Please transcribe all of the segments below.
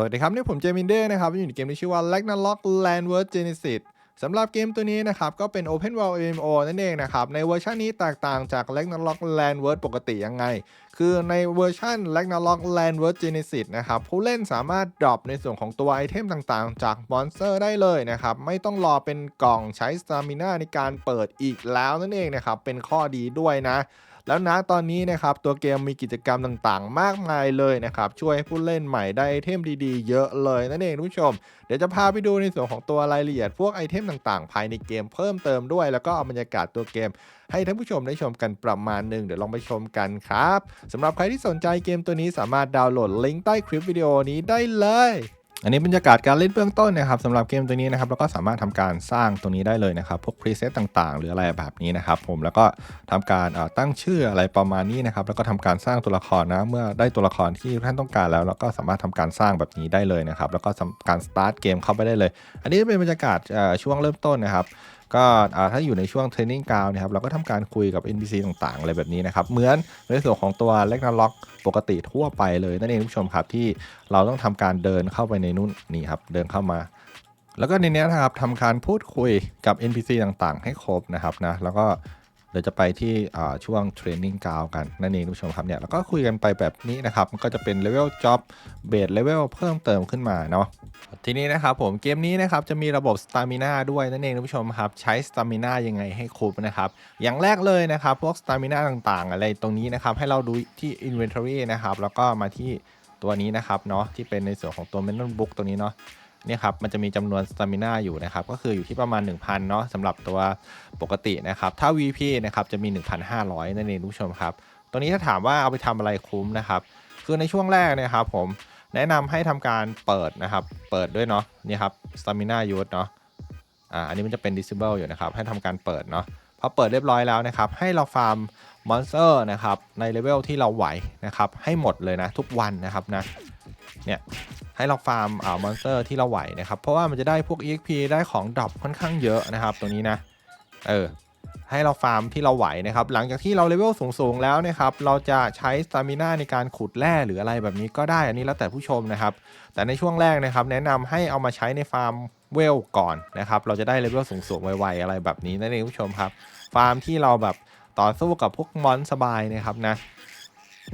สวัสดีครับ นี่ผมเจมินเด้นะครับ อยู่ในเกมที่ชื่อว่า Ragnarok Landward Genesis สำหรับเกมตัวนี้นะครับ ก็เป็น Open World MMO นั่นเองนะครับ ในเวอร์ชันนี้แตกต่างจาก Ragnarok Landward ปกติยังไง คือในเวอร์ชัน Ragnarok Landward Genesis นะครับ ผู้เล่นสามารถดรอปในส่วนของตัวไอเทมต่างๆ จากมอนสเตอร์ได้เลยนะครับ ไม่ต้องรอเป็นกล่องใช้สตามิน่าในการเปิดอีกแล้วนั่นเองนะครับ เป็นข้อดีด้วยนะ แล้วนะตอนนี้นะครับตัวเกมมีกิจกรรมต่างๆ มากมายเลยนะครับช่วยให้ผู้เล่นใหม่ได้ไอเทมดีๆ เยอะเลยนั่นเองทุกผู้ชม เดี๋ยวจะพาไปดูในส่วนของตัวรายละเอียดพวกไอเทมต่างๆ ภายในเกมเพิ่มเติมด้วย แล้วก็เอาบรรยากาศตัวเกม ให้ท่านผู้ชมได้ชมกันประมาณหนึ่งเดี๋ยวลองไปชมกันครับสำหรับใครที่สนใจเกมตัวนี้สามารถดาวน์โหลดลิงก์ใต้คลิปวิดีโอนี้ได้เลย อันนี้บรรยากาศการเล่นเบื้องต้นนะครับสำหรับเกมตัวนี้นะครับเราก็สามารถทำการสร้างตรงนี้ได้เลยนะครับ พวกพรีเซตต่างๆ หรืออะไรแบบนี้นะครับ ผมแล้วก็ทำการตั้งชื่ออะไรประมาณนี้นะครับ แล้วก็ทำการสร้างตัวละครนะเมื่อได้ตัวละครที่ท่านต้องการแล้วเราก็สามารถทำการสร้างแบบนี้ได้เลยนะครับ แล้วก็การสตาร์ทเกมเข้าไปได้เลย อันนี้เป็นบรรยากาศช่วงเริ่มต้นนะครับ ก็ถ้าอยู่ในช่วงเทรนนิ่งกราวนะครับเราก็ทำการคุยกับ NPC ต่างๆ อะไรแบบนี้นะครับ เหมือนในส่วนของตัวเล็กนาล็อกปกติทั่วไปเลยนั่นเองทุกผู้ชมครับที่เราต้องทำการเดินเข้าไปในนู่นนี่ครับเดินเข้ามา แล้วก็ในเนี้ยนะครับทำการพูดคุยกับ NPC ต่างๆ ให้ครบนะครับนะแล้วก็ เดี๋ยวจะไปที่ช่วงเทรนนิ่งกราวกันนั่นเองทุกผู้ชมครับเนี่ยแล้วก็คุยกันไปแบบนี้นะครับ มันก็จะเป็นเลเวลจ็อบเบสเลเวลเพิ่มเติมขึ้นมาเนาะทีนี้นะครับผมเกมนี้นะครับจะมีระบบสตามิน่าด้วยนั่นเองท่านผู้ชมครับใช้สตามิน่ายังไงให้ครบนะครับอย่างแรกเลยนะครับพวกสตามิน่าต่างๆ อะไรตรงนี้นะครับให้เราดูที่ Inventory นะครับแล้วก็มาที่ตัวนี้นะครับเนาะที่เป็นในส่วนของตัว m e n u Book ตัวนี้เนาะ เนี่ยครับมันจะมีจำนวนสตามินาอยู่นะครับก็คืออยู่ที่ประมาณ 1,000เนาะสำหรับตัวปกตินะครับถ้า VP นะครับจะมี 1,500 นั่นเองท่านผู้ชมครับตัวนี้ถ้าถามว่าเอาไปทำอะไรคุ้มนะครับคือในช่วงแรกนะครับผมแนะนำให้ทำการเปิดนะครับเปิดด้วยเนาะนี่ครับ stamina use เนาะอ่าอันนี้มันจะเป็น disable อยู่นะครับให้ทำการเปิดเนาะพอเปิดเรียบร้อยแล้วนะครับให้เราฟาร์มมอนสเตอร์นะครับในเลเวลที่เราไหวนะครับให้หมดเลยนะทุกวันนะครับนะเนี่ย ให้เราฟาร์มอ่ามอนสเตอร์ที่เราไหวนะครับ เพราะว่ามันจะได้พวก exp ได้ของดรอปค่อนข้างเยอะนะครับ ตัวนี้นะ เออ ให้เราฟาร์มที่เราไหวนะครับ หลังจากที่เราเลเวลสูงๆแล้วนะครับ เราจะใช้สตามิน่าในการขุดแร่หรืออะไรแบบนี้ก็ได้ อันนี้แล้วแต่ผู้ชมนะครับ แต่ในช่วงแรกนะครับ แนะนำให้เอามาใช้ในฟาร์มเวลก่อนนะครับ เราจะได้เลเวลสูงๆไวๆอะไรแบบนี้นั่นเองผู้ชมครับ ฟาร์มที่เราแบบต่อสู้กับพวกมอนสบายนะครับนะ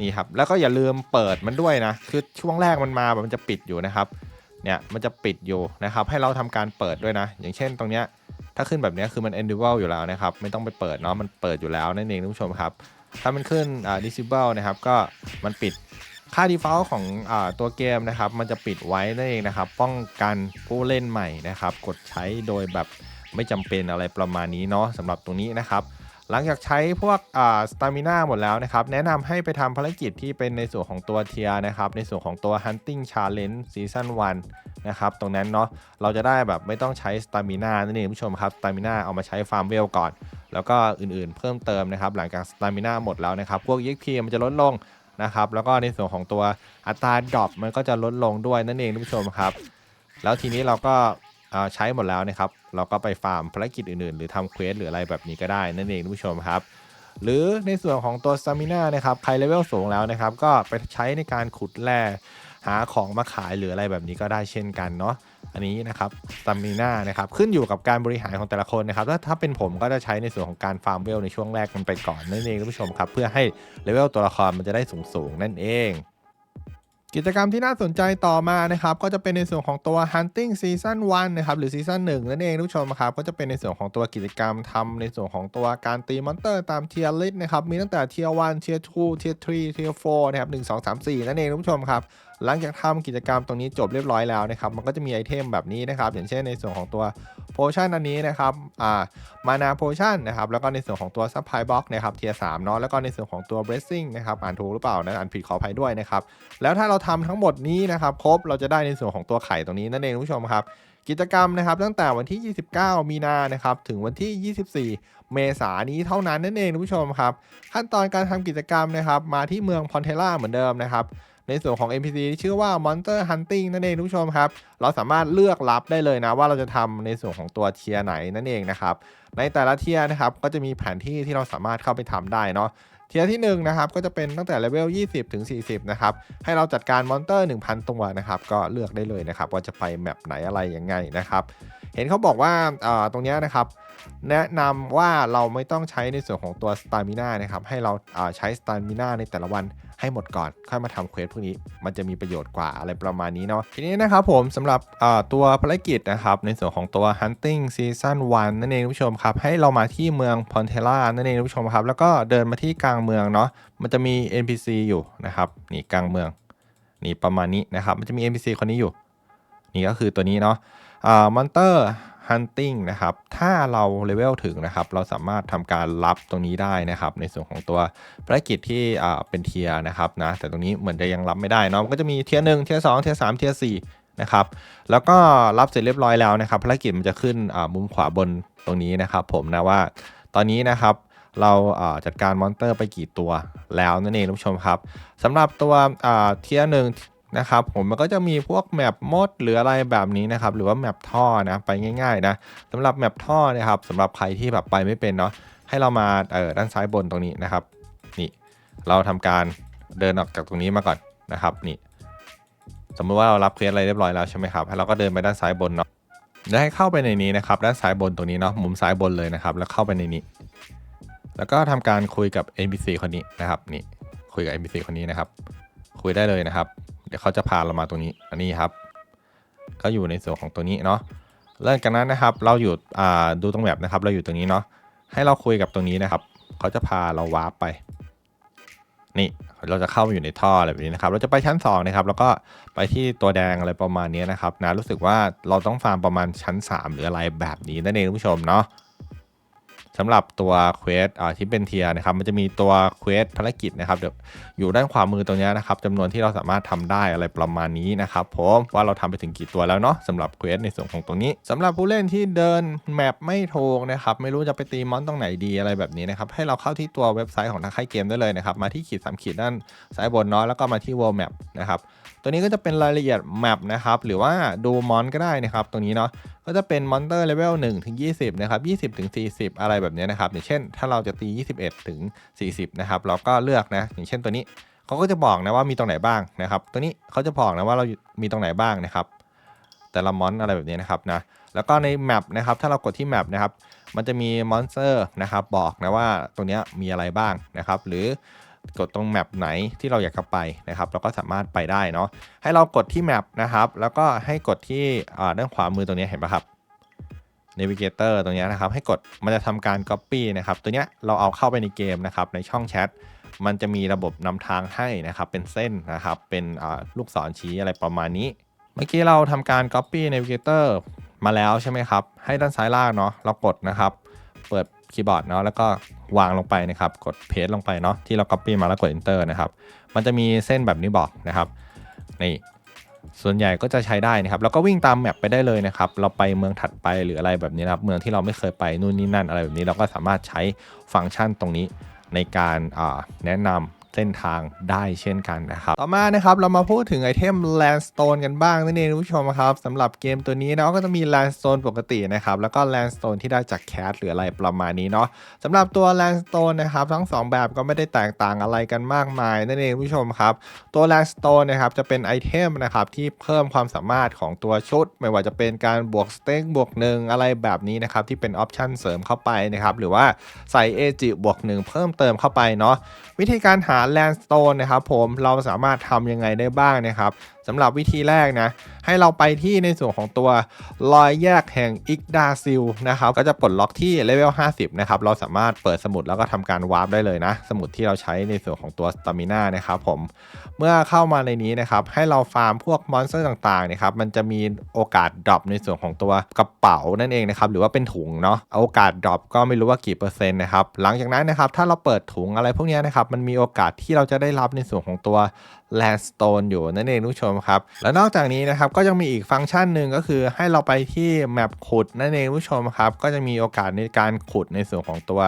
นี่ครับแล้วก็อย่าลืมเปิดมันด้วยนะคือช่วงแรกมันมาแบบมันจะปิดอยู่นะครับเนี่ยมันจะปิดอยู่นะครับให้เราทำการเปิดด้วยนะ อย่างเช่นตรงเนี้ยถ้าขึ้นแบบนี้คือมัน enable อยู่แล้วนะครับไม่ต้องไปเปิดเนาะมันเปิดอยู่แล้วนั่นเองท่านผู้ชมครับ ถ้ามันขึ้นอ่า disable นะครับก็มันปิดค่า default ของอ่าตัวเกมนะครับ มันจะปิดไว้นั่นเองนะครับ ป้องกันผู้เล่นใหม่นะครับ กดใช้โดยแบบไม่จำเป็นอะไรประมาณนี้เนาะสำหรับตรงนี้นะครับ หลังจากใช้พวกอ่าสตามิน่าหมดแล้วนะครับ แนะนำให้ไปทำภารกิจที่เป็นในส่วนของตัวเทียนะครับ ในส่วนของตัว hunting challenge season 1 นะครับ ตรงนั้นเนาะเราจะได้แบบไม่ต้องใช้สตามิน่านั่นเองผู้ชมครับสตามิน่าเอามาใช้ฟาร์มเวลก่อน แล้วก็อื่นๆเพิ่มเติมนะครับ หลังจากสตามิน่าหมดแล้วนะครับ พวก EXP มันจะลดลงนะครับ แล้วก็ในส่วนของตัวอัตราดรอปมันก็จะลดลงด้วยนั่นเองท่านผู้ชมครับ แล้วทีนี้เราก็ ใช้หมดแล้วนะครับ เราก็ไปฟาร์มภารกิจอื่นๆ หรือทำเควสหรืออะไรแบบนี้ก็ได้นั่นเองท่านผู้ชมครับ หรือในส่วนของตัวสตามิน่านะครับใครเลเวลสูงแล้วนะครับ ก็ไปใช้ในการขุดแร่หาของมาขายหรืออะไรแบบนี้ก็ได้เช่นกันเนาะอันนี้นะครับสตามิน่านะครับขึ้นอยู่กับการบริหารของแต่ละคนนะครับถ้าถ้าเป็นผมก็จะใช้ในส่วนของการฟาร์มเวลในช่วงแรกกันไปก่อนนั่นเองท่านผู้ชมครับเพื่อให้เลเวลตัวละครมันจะได้สูงๆนั่นเอง กิจกรรมที่น่าสนใจต่อมานะครับก็จะเป็นในส่วนของตัว hunting season 1นะครับหรือ season 1 นั่นเองทุกชมครับก็จะเป็นในส่วนของตัวกิจกรรมทำในส่วนของตัวการตีมอนเตอร์ตาม tier list นะครับมีตั้งแต่ tier 1 tier 2 tier 3 tier 4นะครับ1 2 3 4 นั่นเองทุกชมครับหลังจากทำกิจกรรมตรงนี้จบเรียบร้อยแล้วนะครับมันก็จะมีไอเทมแบบนี้นะครับอย่างเช่นในส่วนของตัว โพชั่นอันนี้นะครับอ่ามานาโพชั่นนะครับแล้วก็ในส่วนของตัวซัพพลายบ็อกนะครับเทียสามเนาะแล้วก็ในส่วนของตัวเบรสซิ่งนะครับอ่านถูกหรือเปล่านะอ่านผิดขออภัยด้วยนะครับแล้วถ้าเราทำทั้งหมดนี้นะครับครบเราจะได้ในส่วนของตัวไข่ตรงนี้นั่นเองคุณผู้ชมครับกิจกรรมนะครับตั้งแต่วันที่ 29 มีนานะครับถึงวันที่ 24 เมษายนนี้เท่านั้นนั่นเองคุณผู้ชมครับ ขั้นตอนการทำกิจกรรมนะครับ มาที่เมืองพอนเทล่าเหมือนเดิมนะครับ ในส่วนของ NPC ที่ชื่อว่า Monster Hunting นั่นเองทุกชมครับ เราสามารถเลือกรับได้เลยนะ ว่าเราจะทำในส่วนของตัวเทียไหนนั่นเองนะครับในแต่ละเทียนะครับก็จะมีแผนที่ที่เราสามารถเข้าไปทำได้เนาะเทียที่1นะครับก็จะเป็นตั้งแต่เลเวล 20 ถึง 40 นะครับ ให้เราจัดการมอนเตอร์ 1,000 ตัวนะครับ ก็เลือกได้เลยนะครับ ว่าจะไปแมปไหนอะไรยังไงนะครับ เห็นเขาบอกว่าอ่าตรงนี้นะครับ แนะนำว่าเราไม่ต้องใช้ในส่วนของตัวสตามิน่านะครับ ให้เราอ่าใช้สตามิน่าในแต่ละวัน ให้หมดก่อน ค่อยมาทำเควสพวกนี้มันจะมีประโยชน์กว่าอะไรประมาณนี้เนาะทีนี้นะครับผมสำหรับตัวภารกิจนะครับในส่วนของตัว Hunting Season 1นั่นเองผู้ชมครับให้เรามาที่เมืองพอนเทล่านั่นเองผู้ชมครับแล้วก็เดินมาที่กลางเมืองเนาะมันจะมี NPC อยู่นะครับนี่กลางเมืองนี่ประมาณนี้นะครับมันจะมี NPC คนนี้อยู่ นี่ก็คือตัวนี้เนาะอ่ามอนเตอร์ hunting นะครับ ถ้าเราเลเวลถึงนะครับ เราสามารถทำการรับตรงนี้ได้นะครับ ในส่วนของตัวภารกิจที่เป็นเทียนะครับนะ แต่ตรงนี้เหมือนจะยังรับไม่ได้เนาะมันก็จะมีเทียหนึ่งเทียสองเทียสามเทียสี่นะครับ แล้วก็รับเสร็จเรียบร้อยแล้วนะครับ ภารกิจมันจะขึ้นมุมขวาบนตรงนี้นะครับผมนะว่าตอนนี้นะครับเราจัดการมอนเตอร์ไปกี่ตัวแล้วนั่นเองท่านผู้ชมครับสำหรับตัวเทียหนึ่ง นะครับผมมันก็จะมีพวกแมปมดหรืออะไรแบบนี้นะครับหรือว่าแมปท่อนะไปง่ายๆนะสำหรับแมปท่อเนะครับสำหรับใครที่แบบไปไม่เป็นเนาะให้เรามาเออด้านซ้ายบนตรงนี้นะครับนี่เราทำการเดินออกจากตรงนี้มาก่อนนะครับนี่สมมติว่าเรารับเควสอะไรเรียบร้อยแล้วใช่ไหมครับให้เราก็เดินไปด้านซ้ายบนเนาะแล้วให้เข้าไปในนี้นะครับด้านซ้ายบนตรงนี้เนาะมุมซ้ายบนเลยนะครับ แล้วเข้าไปในนี้ แล้วก็ทำการคุยกับ NPC คนนี้นะครับนี่คุยกับ NPC คนนี้นะครับ คุยได้เลยนะครับ ดี๋ยวเขาจะพาเรามาตรงนี้ อันนี้ครับ ก็อยู่ในส่วนของตัวนี้เนาะเริ่มจากนั้นนะครับ เราอยู่อ่าดูตรงแบบนะครับ เราอยู่ตรงนี้เนาะให้เราคุยกับตรงนี้นะครับ เขาจะพาเราวาร์ปไป นี่เราจะเข้ามาอยู่ในท่ออะไรแบบนี้นะครับ เราจะไปชั้น2นะครับ แล้วก็ไปที่ตัวแดงอะไรประมาณนี้นะครับนะรู้สึกว่าเราต้องฟาร์มประมาณชั้น 3 หรืออะไรแบบนี้นั่นเองคุณผู้ชมเนาะ สำหรับตัวเควสที่เป็นเทียนะครับมันจะมีตัวเควสภารกิจนะครับเดี๋ยวอยู่ด้านขวามือตรงนี้นะครับจำนวนที่เราสามารถทำได้อะไรประมาณนี้นะครับผมว่าเราทำไปถึงกี่ตัวแล้วเนาะสำหรับเควสในส่วนของตรงนี้สำหรับผู้เล่นที่เดินแมปไม่ถูกนะครับไม่รู้จะไปตีมอนตรงไหนดีอะไรแบบนี้นะครับให้เราเข้าที่ตัวเว็บไซต์ของทางค่ายเกมได้เลยนะครับมาที่ขีดสามขีดด้านซ้ายบนเนาะแล้วก็มาที่ world map นะครับ ตัวนี้ก็จะเป็นรายละเอียดแมปนะครับหรือว่าดูมอนก็ได้นะครับตรงนี้เนาะก็จะเป็นมอนเตอร์เลเวล1ถึง20นะครับ20ถึง40 อะไรแบบนี้นะครับอย่างเช่น ถ้าเราจะตี 21ถึง40นะครับเราก็เลือกนะอย่างเช่นตัวนี้เขาก็จะบอกนะว่ามีตรงไหนบ้างนะครับ ตัวนี้เขาจะบอกนะว่าเรามีตรงไหนบ้างนะครับ แต่ละมอนอะไรแบบนี้นะครับนะแล้วก็ในแมปนะครับถ้าเรากดที่แมปนะครับมันจะมีมอนสเตอร์นะครับบอกนะว่าตรงนี้มีอะไรบ้างนะครับหรือ กดตรงแมปไหนที่เราอยากจะไปนะครับ เราก็สามารถไปได้เนาะให้เรากดที่แมปนะครับ แล้วก็ให้กดที่ด้านขวามือตรงนี้เห็นปะครับ Navigator ตรงนี้นะครับ ให้กดมันจะทำการ Copy นะครับ ตัวเนี้ยเราเอาเข้าไปในเกมนะครับ ในช่องแชทมันจะมีระบบนำทางให้นะครับ เป็นเส้นนะครับ เป็นลูกศรชี้อะไรประมาณนี้ เมื่อกี้เราทำการ Copy Navigator มาแล้วใช่ไหมครับ ให้ด้านซ้ายล่างเนาะเรากดนะครับ เปิด คีย์บอร์ดเนาะแล้วก็วางลงไปนะครับ กดเพจลงไปเนาะที่เรา Copy มาแล้วกด Enter นะครับ มันจะมีเส้นแบบนี้บอกนะครับนี่ส่วนใหญ่ก็จะใช้ได้นะครับ แล้วก็วิ่งตามแมปไปได้เลยนะครับ เราไปเมืองถัดไปหรืออะไรแบบนี้นะครับ เมืองที่เราไม่เคยไปนู่นนี่นั่นอะไรแบบนี้ เราก็สามารถใช้ฟังก์ชันตรงนี้ในการแนะนำ เส้นทางได้เช่นกันนะครับต่อมานะครับเรามาพูดถึงไอเทม Landstone กันบ้างนั่นเองคุณผู้ชมครับสำหรับเกมตัวนี้เนาะก็จะมี Landstone ปกตินะครับแล้วก็ Landstone ที่ได้จากแคสหรืออะไรประมาณนี้เนาะสำหรับตัว Landstone นะครับทั้งสองแบบก็ไม่ได้แตกต่างอะไรกันมากมายนั่นเองคุณผู้ชมครับตัว Landstone นะครับจะเป็นไอเทมนะครับที่เพิ่มความสามารถของตัวชุด ไม่ว่าจะเป็นการบวกสเต็กบวกหนึ่งอะไรแบบนี้นะครับที่เป็นออปชันเสริมเข้าไปนะครับหรือว่าใส่เอจิบวกหนึ่งเพิ่มเติมเข้าไปเนาะวิธีการหาแลนด์สโตนนะครับผมเราสามารถทำยังไงได้บ้างนะครับ สำหรับวิธีแรกนะ ให้เราไปที่ในส่วนของตัวรอยแยกแห่งอิกดาซิลนะครับ ก็จะปลดล็อกที่เลเวล 50 นะครับ เราสามารถเปิดสมุดแล้วก็ทำการวาร์ปได้เลยนะ สมุดที่เราใช้ในส่วนของตัวสตามิน่านะครับผม เมื่อเข้ามาในนี้นะครับ ให้เราฟาร์มพวกมอนสเตอร์ต่างๆนะครับ มันจะมีโอกาสดรอปในส่วนของตัวกระเป๋านั่นเองนะครับ หรือว่าเป็นถุงเนาะ โอกาสดรอปก็ไม่รู้ว่ากี่เปอร์เซ็นต์นะครับ หลังจากนั้นนะครับ ถ้าเราเปิดถุงอะไรพวกนี้นะครับ มันมีโอกาสที่เราจะได้รับในส่วนของตัว Landstone อยู่นั่นเองทุกผู้ชมครับ และนอกจากนี้นะครับก็ยังมีอีกฟังก์ชันหนึ่งก็คือให้เราไปที่แมปขุดนั่นเองผู้ชมครับ ก็จะมีโอกาสในการขุดในส่วนของตัว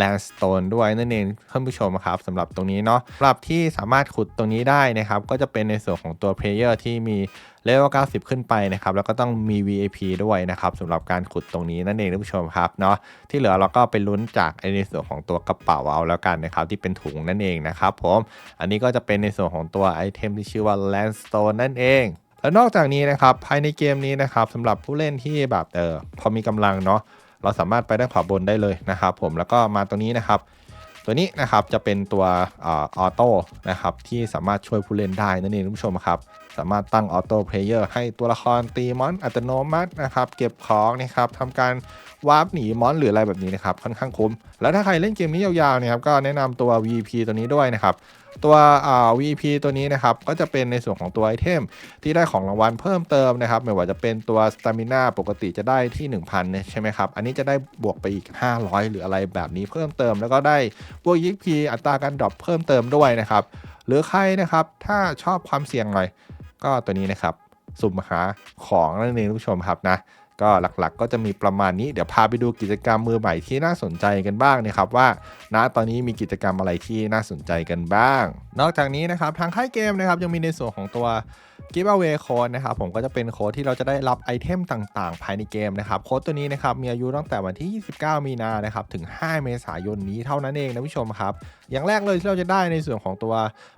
Landstone ด้วยนั่นเองท่านผู้ชมครับสำหรับตรงนี้เนาะสำหรับที่สามารถขุดตรงนี้ได้นะครับ ก็จะเป็นในส่วนของตัว Player ที่มีเลเวล 90 ขึ้นไปนะครับ แล้วก็ต้องมี VIP ด้วยนะครับสำหรับการขุดตรงนี้นั่นเองท่านผู้ชมครับเนาะที่เหลือเราก็ไปลุ้นจากในส่วนของตัวกระเป๋าเอาแล้วกันนะครับที่เป็นถุงนั่นเองนะครับผมอันนี้ก็จะเป็นในส่วนของตัวไอเทมที่ชื่อว่า Landstone นั่นเองแล้วนอกจากนี้นะครับภายในเกมนี้นะครับสำหรับผู้เล่นที่แบบเออพอมีกำลังเนาะ เราสามารถไปด้านขวาบนได้เลยนะครับผมแล้วก็มาตรงนี้นะครับ ตัวนี้นะครับจะเป็นตัวออโต้นะครับที่สามารถช่วยผู้เล่นได้นั่นเองท่านผู้ชมครับสามารถตั้งออโต้เพลเยอร์ให้ตัวละครตีมอนอัตโนมัตินะครับเก็บของนะครับทำการวาร์ปหนีมอนหรืออะไรแบบนี้นะครับค่อนข้างคุ้ม แล้วถ้าใครเล่นเกมนี้ยาวๆเนะครับก็แนะนำตัว VP ตัวนี้ด้วยนะครับ ตัวอ่า VP ตัวนี้นะครับ ก็จะเป็นในส่วนของตัวไอเทมที่ได้ของรางวัลเพิ่มเติมนะครับ ไม่ว่าจะเป็นตัวสตามิน่าปกติจะได้ที่ 1,000เนี่ยใช่ไหมครับ อันนี้จะได้บวกไปอีก 500 หรืออะไรแบบนี้เพิ่มเติม แล้วก็ได้พวกยิปีอัตราการดรอปเพิ่มเติมด้วยนะครับ หรือใครนะครับถ้าชอบความเสี่ยงหน่อย ก็ตัวนี้นะครับ สุ่มหาของนั่นเองท่านผู้ชมครับนะ ก็หลักๆ ก็จะมีประมาณนี้เดี๋ยวพาไปดูกิจกรรมมือใหม่ที่น่าสนใจกันบ้างนะครับว่าณตอนนี้มีกิจกรรมอะไรที่น่าสนใจกันบ้าง นอกจากนี้นะครับทางค่ายเกมนะครับยังมีในส่วนของตัว giveaway code นะครับผมก็จะเป็นโค้ดที่เราจะได้รับไอเทมต่างๆ ภายในเกมนะครับโค้ดตัวนี้นะครับมีอายุตั้งแต่วันที่ 29 มีนานะครับถึง 5 เมษายนนี้เท่านั้นเองนะผู้ชมครับอย่างแรกเลยที่เราจะได้ในส่วนของตัว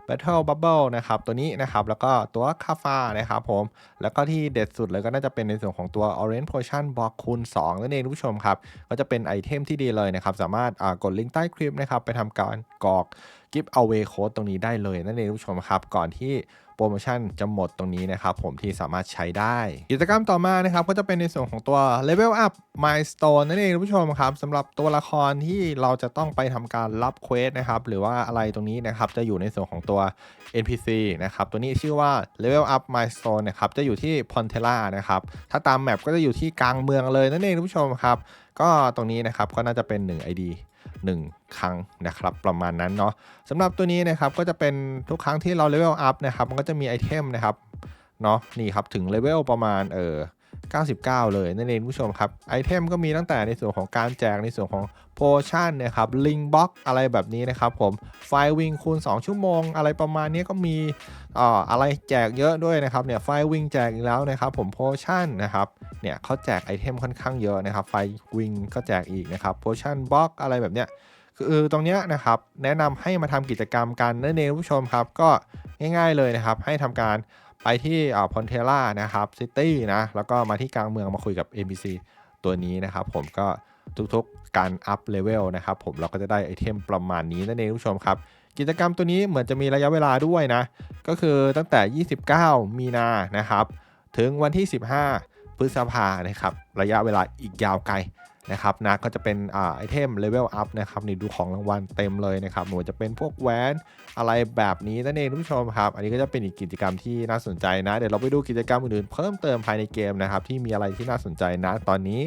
Battle Bubble นะครับตัวนี้นะครับแล้วก็ตัวคาฟานะครับผมแล้วก็ที่เด็ดสุดเลยก็น่าจะเป็นในส่วนของตัว Orange Potion บอกคูณ2นั่นเองทุกผู้ชมครับ ก็จะเป็นไอเทมที่ดีเลยนะครับ สามารถอ่ากดลิงก์ใต้คลิปนะครับไปทำการกรอก Give Away Code ตรงนี้ได้เลยนั่นเองทุกผู้ชมครับ ก่อนที่โปรโมชั่นจะหมดตรงนี้นะครับผมที่สามารถใช้ได้ กิจกรรมต่อมานะครับก็จะเป็นในส่วนของตัว Level Up Milestone นั่นเองทุกผู้ชมครับสำหรับตัวละครที่เราจะต้องไปทำการรับเควสนะครับหรือว่าอะไรตรงนี้นะครับจะอยู่ในส่วนของตัว NPC นะครับตัวนี้ชื่อว่า Level Up Milestone นะครับจะอยู่ที่ p o n t e l a นะครับถ้าตามแมปก็จะอยู่ที่กลางเมืองเลยนั่นเองทุกผู้ชมครับ ก็ตรงนี้นะครับก็น่าจะเป็น 1 ID 1 ครั้งนะครับประมาณนั้นเนาะสำหรับตัวนี้นะครับก็จะเป็นทุกครั้งที่เราเลเวลอัพนะครับมันก็จะมีไอเทมนะครับเนาะนี่ครับถึงเลเวลประมาณเออ 99 เลยนั่นเองผู้ชมครับไอเทมก็มีตั้งแต่ในส่วนของการแจกในส่วนของโพชั่นนะครับลิงบ็อกอะไรแบบนี้นะครับผมไฟวิงคูณ 2 ชั่วโมง อะไรประมาณนี้ก็มีอ่าอะไรแจกเยอะด้วยนะครับเนี่ยไฟวิงแจกอีกแล้วนะครับผมโพชั่นนะครับเนี่ยเขาแจกไอเทมค่อนข้างเยอะนะครับไฟวิงก็แจกอีกนะครับโพชั่นบ็อกอะไรแบบเนี้ยคือตรงเนี้ยนะครับแนะนำให้มาทำกิจกรรมกันนั่นเองผู้ชมครับก็ง่าย ๆเลยนะครับให้ทำการ ไปที่อ่าพอนเทล่านะครับซิตี้นะแล้วก็มาที่กลางเมืองมาคุยกับ NPC ตัวนี้นะครับผมก็ทุกๆการอัพเลเวลนะครับผมเราก็จะได้ไอเทมประมาณนี้นั่นเองผู้ชมครับ กิจกรรมตัวนี้เหมือนจะมีระยะเวลาด้วยนะ ก็คือตั้งแต่ 29 มีนานะครับ ถึงวันที่ 15 พฤษภานะครับ ระยะเวลาอีกยาวไกล นะครับนะก็จะเป็นไอเทมเลเวลอัพนะครับนี่ดูของรางวัลเต็มเลยนะครับไม่ว่าจะเป็นพวกแหวนอะไรแบบนี้นั่นเองทุกผู้ชมครับ อันนี้ก็จะเป็นอีกกิจกรรมที่น่าสนใจนะ เดี๋ยวเราไปดูกิจกรรมอื่นๆเพิ่มเติมภายในเกมนะครับที่มีอะไรที่น่าสนใจนะตอนนี้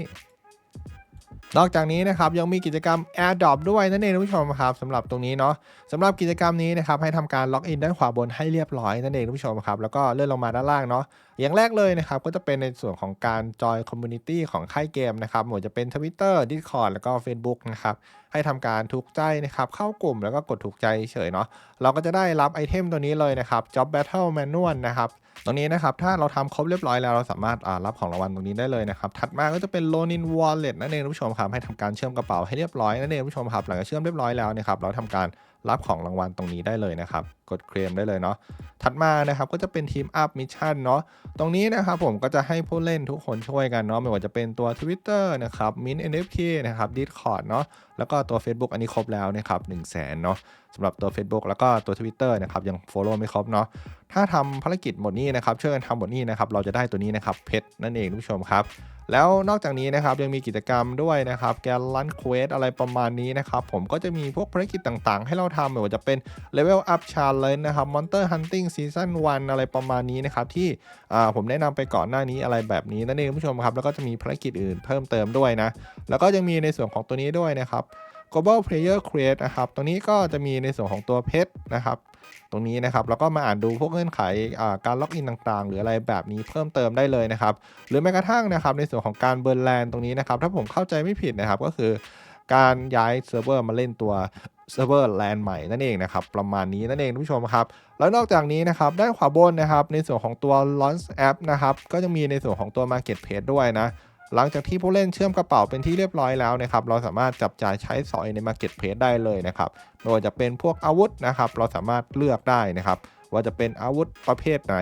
นอกจากนี้นะครับยังมีกิจกรรม AirDrop ด้วยนั่นเองท่านผู้ชมครับสำหรับตรงนี้เนาะสำหรับกิจกรรมนี้นะครับให้ทำการล็อกอินด้านขวาบนให้เรียบร้อยนั่นเองท่านผู้ชมครับแล้วก็เลื่อนลงมาด้านล่างเนาะ อย่างแรกเลยนะครับก็จะเป็นในส่วนของการจอยคอมมูนิตี้ของค่ายเกมนะครับไม่ว่าจะเป็น Twitter Discord แล้วก็ Facebook นะครับให้ทำการถูกใจนะครับเข้ากลุ่มแล้วก็กดถูกใจเฉยเนาะเราก็จะได้รับไอเทมตัวนี้เลยนะครับ Job Battle Manual นะครับตรงนี้นะครับถ้าเราทำครบเรียบร้อยแล้วเราสามารถรับของรางวัลตรงนี้ได้เลยนะครับถัดมาก็จะเป็น Lonin Wallet นั่นเองท่านผู้ชมครับให้ทำการเชื่อมกระเป๋าให้เรียบร้อยนั่นเองท่านผู้ชมครับหลังจากเชื่อมเรียบร้อยแล้วนะครับเราทำการ รับของรางวัลตรงนี้ได้เลยนะครับ กดเคลมได้เลยเนาะถัดมานะครับก็จะเป็นทีมอัพมิชชั่นเนาะตรงนี้นะครับผมก็จะให้ผู้เล่นทุกคนช่วยกันเนาะไม่ว่าจะเป็นตัว Twitter นะครับ Mint NFT นะครับ Discord เนาะแล้วก็ตัว Facebook อันนี้ครบแล้วนะครับ1 0 0 0 0แสนเนาะสำหรับตัว Facebook แล้วก็ตัว Twitter นะครับยัง Follow ไม่ครบเนาะถ้าทำภารกิจหมดนี้นะครับช่วยกันทำหมดนี้นะครับเราจะได้ตัวนี้นะครับเพชรนั่นเองท่านผู้ชมครับ แล้วนอกจากนี้นะครับยังมีกิจกรรมด้วยนะครับแกลลันเควสอะไรประมาณนี้นะครับผมก็จะมีพวกภารกิจต่างๆ ให้เราทำไม่ว่าจะเป็น Level Up Challenge นะครับ Monster Hunting Season 1อะไรประมาณนี้นะครับที่ผมแนะนำไปก่อนหน้านี้อะไรแบบนี้นั่นเองท่านผู้ชมครับแล้วก็จะมีภารกิจอื่นเพิ่มเติมด้วยนะแล้วก็ยังมีในส่วนของตัวนี้ด้วยนะครับ global player create นะครับตรงนี้ก็จะมีในส่วนของตัวเพชรนะครับ ตรงนี้นะครับแล้วก็มาอ่านดูพวกเงื่อนไขการล็อกอินต่างๆ หรืออะไรแบบนี้เพิ่มเติมได้เลยนะครับ หรือแม้กระทั่งนะครับในส่วนของการเบิร์นแลนด์ตรงนี้นะครับถ้าผมเข้าใจไม่ผิดนะครับก็คือ การย้ายเซิร์ฟเวอร์มาเล่นตัวเซิร์ฟเวอร์แลนด์ใหม่นั่นเองนะครับประมาณนี้นั่นเองท่านผู้ชมครับ แล้วนอกจากนี้นะครับด้านขวาบนนะครับในส่วนของตัว Launch App นะครับก็จะมีในส่วนของตัว Marketplace ด้วยนะ หลังจากที่ผู้เล่นเชื่อมกระเป๋าเป็นที่เรียบร้อยแล้วนะครับ เราสามารถจับจ่ายใช้สอยใน Marketplace ได้เลยนะครับไม่ว่าจะเป็นพวกอาวุธนะครับ เราสามารถเลือกได้นะครับ ว่าจะเป็นอาวุธประเภทไหน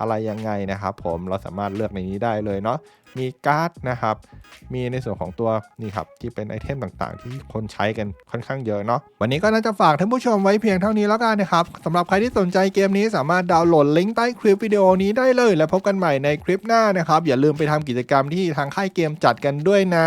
อะไรยังไงนะครับ ผมเราสามารถเลือกในนี้ได้เลยเนาะมีการ์ดนะครับ มีในส่วนของตัวนี่ครับที่เป็นไอเทมต่างๆ ที่คนใช้กันค่อนข้างเยอะเนาะวันนี้ก็น่าจะฝากท่านผู้ชมไว้เพียงเท่านี้แล้วกันนะครับสำหรับใครที่สนใจเกมนี้สามารถดาวน์โหลดลิงก์ใต้คลิปวิดีโอนี้ได้เลย แล้วพบกันใหม่ในคลิปหน้านะครับ อย่าลืมไปทำกิจกรรมที่ทางค่ายเกมจัดกันด้วยนะ